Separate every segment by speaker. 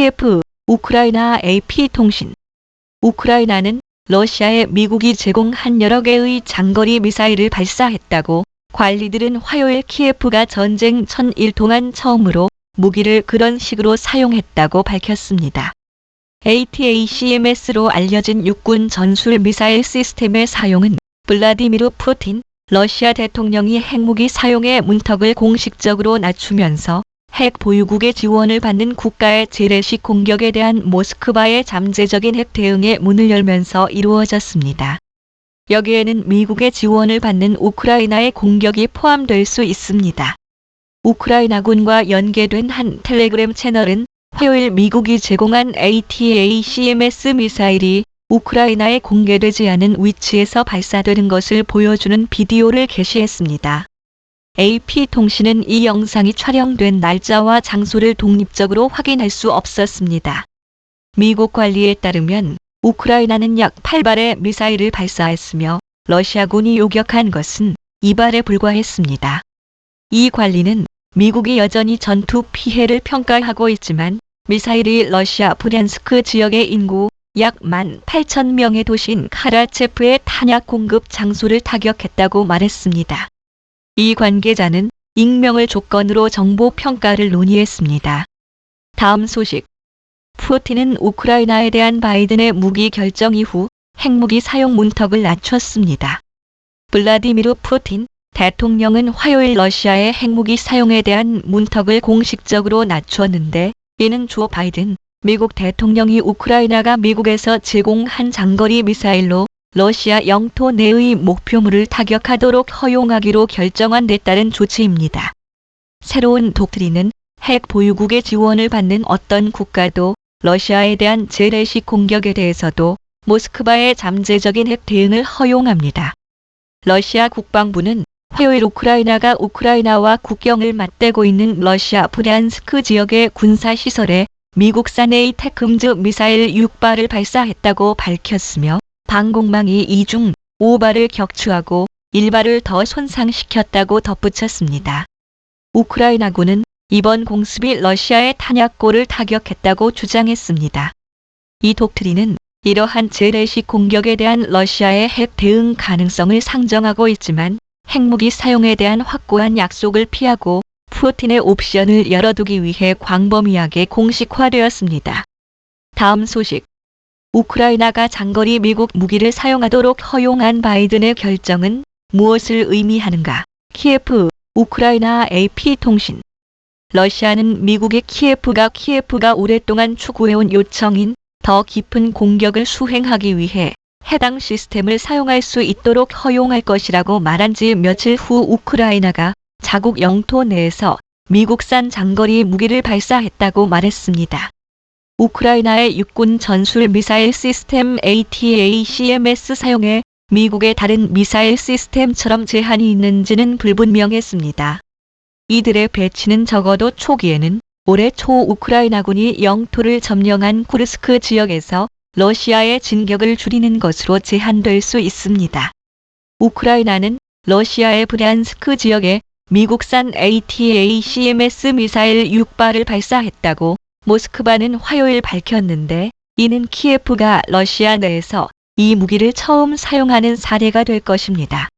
Speaker 1: 키예프, 우크라이나 AP통신. 우크라이나는 러시아에 미국이 제공한 여러 개의 장거리 미사일을 발사했다고 관리들은 화요일 키예프가 전쟁 천일 동안 처음으로 무기를 그런 식으로 사용했다고 밝혔습니다. ATACMS로 알려진 육군 전술 미사일 시스템의 사용은 블라디미르 푸틴 러시아 대통령이 핵무기 사용의 문턱을 공식적으로 낮추면서 핵 보유국의 지원을 받는 국가의 재래식 공격에 대한 모스크바의 잠재적인 핵 대응의 문을 열면서 이루어졌습니다. 여기에는 미국의 지원을 받는 우크라이나의 공격이 포함될 수 있습니다. 우크라이나군과 연계된 한 텔레그램 채널은 화요일 미국이 제공한 ATACMS 미사일이 우크라이나에 공개되지 않은 위치에서 발사되는 것을 보여주는 비디오를 게시했습니다. AP통신은 이 영상이 촬영된 날짜와 장소를 독립적으로 확인할 수 없었습니다. 미국 관리에 따르면 우크라이나는 약 8발의 미사일을 발사했으며 러시아군이 요격한 것은 2발에 불과했습니다. 이 관리는 미국이 여전히 전투 피해를 평가하고 있지만 미사일이 러시아 브랜스크 지역의 인구 약 1만 8천 명의 도시인 카라체프의 탄약 공급 장소를 타격했다고 말했습니다. 이 관계자는 익명을 조건으로 정보 평가를 논의했습니다. 다음 소식. 푸틴은 우크라이나에 대한 바이든의 무기 결정 이후 핵무기 사용 문턱을 낮췄습니다. 블라디미르 푸틴 대통령은 화요일 러시아의 핵무기 사용에 대한 문턱을 공식적으로 낮추었는데 이는 조 바이든 미국 대통령이 우크라이나가 미국에서 제공한 장거리 미사일로 러시아 영토 내의 목표물을 타격하도록 허용하기로 결정한 데 따른 조치입니다. 새로운 독트리는 핵 보유국의 지원을 받는 어떤 국가도 러시아에 대한 재래식 공격에 대해서도 모스크바의 잠재적인 핵 대응을 허용합니다. 러시아 국방부는 화요일 우크라이나가 우크라이나와 국경을 맞대고 있는 러시아 브란스크 지역의 군사시설에 미국산 에이테크음즈 미사일 6발을 발사했다고 밝혔으며 방공망이 이중 5발을 격추하고 1발을 더 손상시켰다고 덧붙였습니다. 우크라이나군은 이번 공습이 러시아의 탄약고를 타격했다고 주장했습니다. 이 독트리는 이러한 재래식 공격에 대한 러시아의 핵 대응 가능성을 상정하고 있지만 핵무기 사용에 대한 확고한 약속을 피하고 푸틴의 옵션을 열어두기 위해 광범위하게 공식화되었습니다. 다음 소식. 우크라이나가 장거리 미국 무기를 사용하도록 허용한 바이든의 결정은 무엇을 의미하는가? 키예프, 우크라이나 AP통신. 러시아는 미국의 키예프가 키예프가 오랫동안 추구해온 요청인 더 깊은 공격을 수행하기 위해 해당 시스템을 사용할 수 있도록 허용할 것이라고 말한 지 며칠 후 우크라이나가 자국 영토 내에서 미국산 장거리 무기를 발사했다고 말했습니다. 우크라이나의 육군 전술 미사일 시스템 ATACMS 사용에 미국의 다른 미사일 시스템처럼 제한이 있는지는 불분명했습니다. 이들의 배치는 적어도 초기에는 올해 초 우크라이나군이 영토를 점령한 쿠르스크 지역에서 러시아의 진격을 줄이는 것으로 제한될 수 있습니다. 우크라이나는 러시아의 브란스크 지역에 미국산 ATACMS 미사일 6발을 발사했다고 모스크바는 화요일 밝혔는데 이는 키예프가 러시아 내에서 이 무기를 처음 사용하는 사례가 될 것입니다.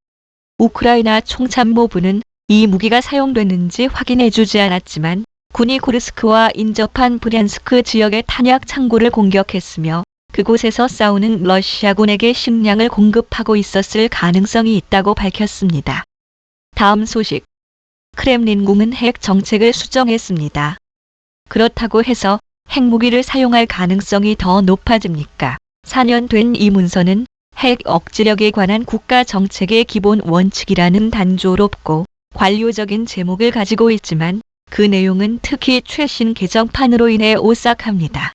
Speaker 1: 우크라이나 총참모부는 이 무기가 사용됐는지 확인해주지 않았지만 군이 쿠르스크와 인접한 브란스크 지역의 탄약 창고를 공격했으며 그곳에서 싸우는 러시아군에게 식량을 공급하고 있었을 가능성이 있다고 밝혔습니다. 다음 소식. 크렘린궁은 핵 정책을 수정했습니다. 그렇다고 해서 핵무기를 사용할 가능성이 더 높아집니까? 4년 된 이 문서는 핵 억지력에 관한 국가 정책의 기본 원칙이라는 단조롭고 관료적인 제목을 가지고 있지만 그 내용은 특히 최신 개정판으로 인해 오싹합니다.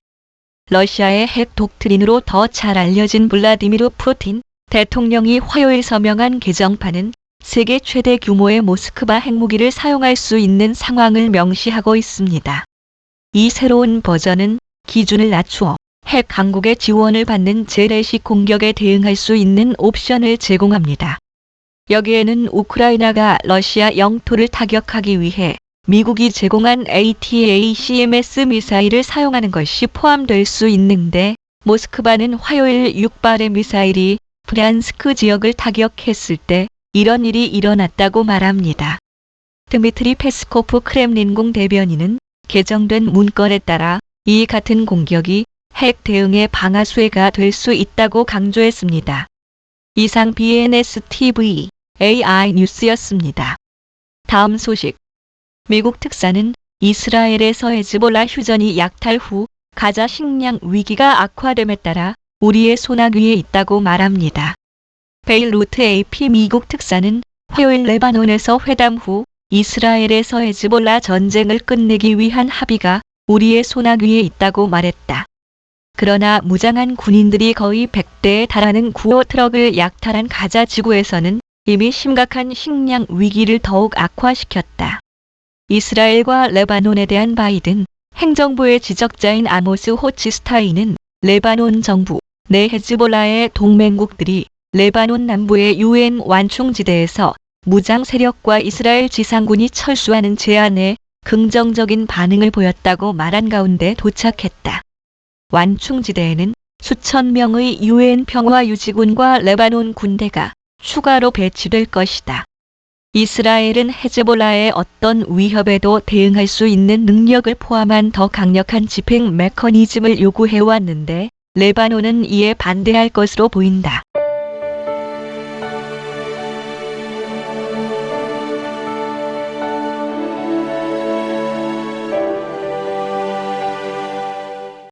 Speaker 1: 러시아의 핵 독트린으로 더 잘 알려진 블라디미르 푸틴 대통령이 화요일 서명한 개정판은 세계 최대 규모의 모스크바 핵무기를 사용할 수 있는 상황을 명시하고 있습니다. 이 새로운 버전은 기준을 낮추어 핵 강국의 지원을 받는 재래식 공격에 대응할 수 있는 옵션을 제공합니다. 여기에는 우크라이나가 러시아 영토를 타격하기 위해 미국이 제공한 ATACMS 미사일을 사용하는 것이 포함될 수 있는데 모스크바는 화요일 6발의 미사일이 브란스크 지역을 타격했을 때 이런 일이 일어났다고 말합니다. 드미트리 페스코프 크렘린궁 대변인은 개정된 문건에 따라 이 같은 공격이 핵 대응의 방아쇠가 될 수 있다고 강조했습니다. 이상 BNS TV AI 뉴스였습니다. 다음 소식. 미국 특사는 이스라엘에서 헤즈볼라 휴전이 약탈 후 가자 식량 위기가 악화됨에 따라 우리의 손아귀 위에 있다고 말합니다. 베일루트 AP 미국 특사는 화요일 레바논에서 회담 후 이스라엘에서 헤즈볼라 전쟁을 끝내기 위한 합의가 우리의 손아귀 위에 있다고 말했다. 그러나 무장한 군인들이 거의 100대에 달하는 구호 트럭을 약탈한 가자 지구에서는 이미 심각한 식량 위기를 더욱 악화시켰다. 이스라엘과 레바논에 대한 바이든 행정부의 지적자인 아모스 호치스타인은 레바논 정부 내 헤즈볼라의 동맹국들이 레바논 남부의 유엔 완충지대에서 무장 세력과 이스라엘 지상군이 철수하는 제안에 긍정적인 반응을 보였다고 말한 가운데 도착했다. 완충지대에는 수천 명의 유엔 평화 유지군과 레바논 군대가 추가로 배치될 것이다. 이스라엘은 헤즈볼라의 어떤 위협에도 대응할 수 있는 능력을 포함한 더 강력한 집행 메커니즘을 요구해왔는데 레바논은 이에 반대할 것으로 보인다.